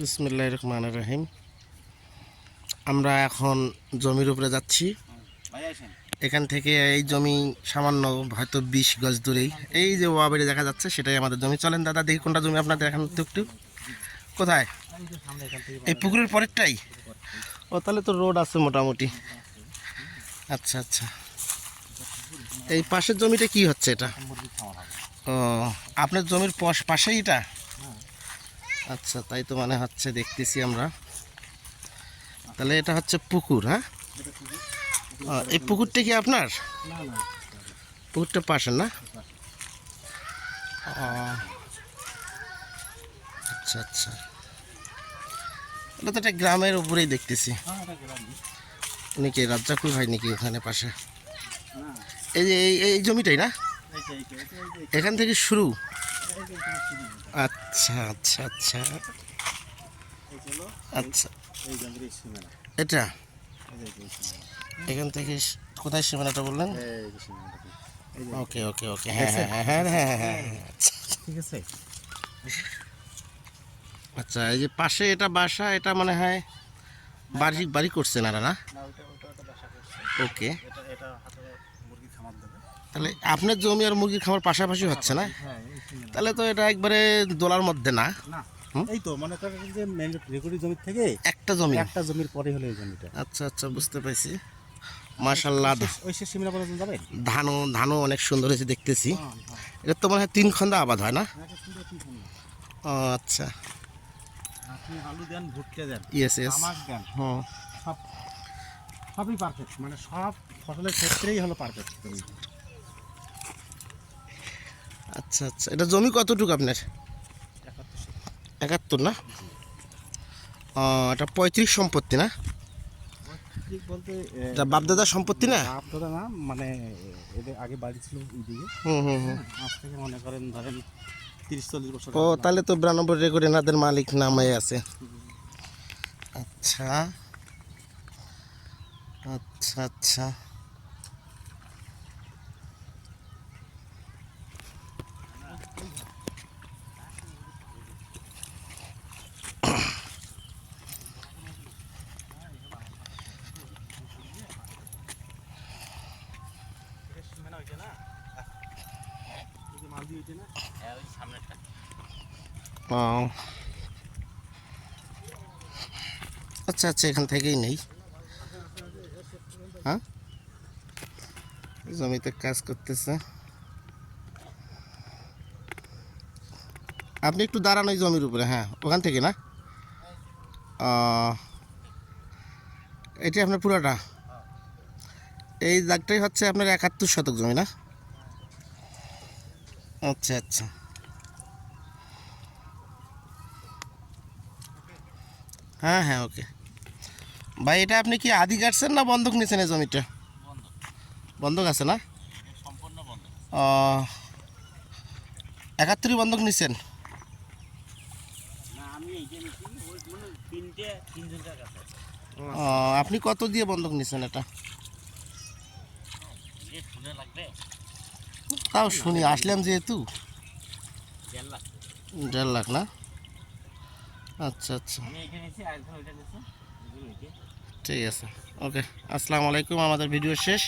বিসমুল্লাহ রহমান রহিম আমরা এখন জমির উপরে যাচ্ছি। এখান থেকে এই জমি সামান্য হয়তো বিশ গজ দূরেই। এই যে ওয়াবেড়ে দেখা যাচ্ছে, সেটাই আমাদের জমি। চলেন দাদা, দেখি কোনটা জমি আপনার দেখান তো একটু। কোথায়? এই পুকুরের পরেরটাই? ও, তাহলে তো রোড আছে মোটামুটি। আচ্ছা আচ্ছা। এই পাশের জমিটা কি হচ্ছে এটা? ও, আপনার জমির পশ- পাশেই এটা? আচ্ছা তাই তো মানে হচ্ছে দেখতেছি আমরা। তাহলে এটা হচ্ছে পুকুর হ্যাঁ? এই পুকুরটা কি আপনার? পুকুরটা পাশের না? আচ্ছা আচ্ছা। এটা তো একটা গ্রামের উপরেই দেখতেছি। নাকি রাজ্জাকুর ভাই নাকি ওখানে পাশে? এই যে এই এই জমিটাই না? এখান থেকে শুরু? আচ্ছা আচ্ছা আচ্ছা। আচ্ছা। এটা? এখান থেকে কোথায় সীমানাটা বললেন? ওকে ওকে ওকে। হ্যাঁ হ্যাঁ হ্যাঁ হ্যাঁ হ্যাঁ হ্যাঁ হ্যাঁ আচ্ছা, ঠিক আছে। আচ্ছা এই যে পাশে এটা বাসা এটা মনে হয় বাড়ি বাড়ি করছেন আর না? ওকে। এটা এটা হাতে মুরগি খামার দেবে। তাহলে আপনার জমি আর মুরগির খামার পাশাপাশি হচ্ছে না? হ্যাঁ। তাহলে তো এটা একবারে দোলার মধ্যে না? এই তো মনে করেন যে রেকর্ডি জমি থেকে একটা জমি। একটা জমির পরে হলো এই জমিটা। আচ্ছা আচ্ছা বুঝতে পারছি। মাশাল্লাহ ওই সে সীমানা পর্যন্ত যাবেন? ধানও ধানও অনেক সুন্দর হয়েছে দেখতেছি। এটা তো মনে হয় তিন খন্ডা আবাদ হয় না? ও আচ্ছা। আপনি আলু দেন ভুট্টা দেন ইয়েস ইয়েস দেন হুম। সব সবই পারফেক্ট মানে সব ফসলের ক্ষেত্রেই হলো পারফেক্ট আচ্ছা আচ্ছা। এটা জমি কতটুকু আপনার? একাত্তর না? ও এটা পঁয়ত্রিশ সম্পত্তি না? বলতে এটা বাপদাদার সম্পত্তি না? বাপ দাদা না মানে এদের আগে বাড়ি ছিল ওইদিকে। হুম হুম হুম। আজ থেকে মনে করেন ধরেন তিরিশ চল্লিশ বছর ও তাহলে তো বিরানব্বই রেকর্ড এনাদের মালিক নামে আছে। আচ্ছা। আচ্ছা আচ্ছা। আচ্ছা আচ্ছা এখান থেকেই নেই। হ্যাঁ? জমিতে কাজ করতেছে। আপনি একটু দাঁড়ান ওই জমির উপরে হ্যাঁ ওখান থেকে না? ও, এটি আপনার পুরোটা? এই দাগটাই হচ্ছে আপনার একাত্তর শতক জমি না? আচ্ছা আচ্ছা। হ্যাঁ হ্যাঁ ওকে। ভাই এটা আপনি কি আদি কাটছেন না বন্ধক নিয়েছেন এই জমিটা? বন্ধক। আছে না? ও, একাত্তরই বন্ধক নিছেন? মানে আপনি কত দিয়ে বন্ধক নিছেন এটা? তাও শুনি, আসলাম যেহেতু। দেড় লাখ না? আচ্ছা আচ্ছা। ঠিক আছে। ওকে, আসসালামু আলাইকুম, আমাদের ভিডিও শেষ।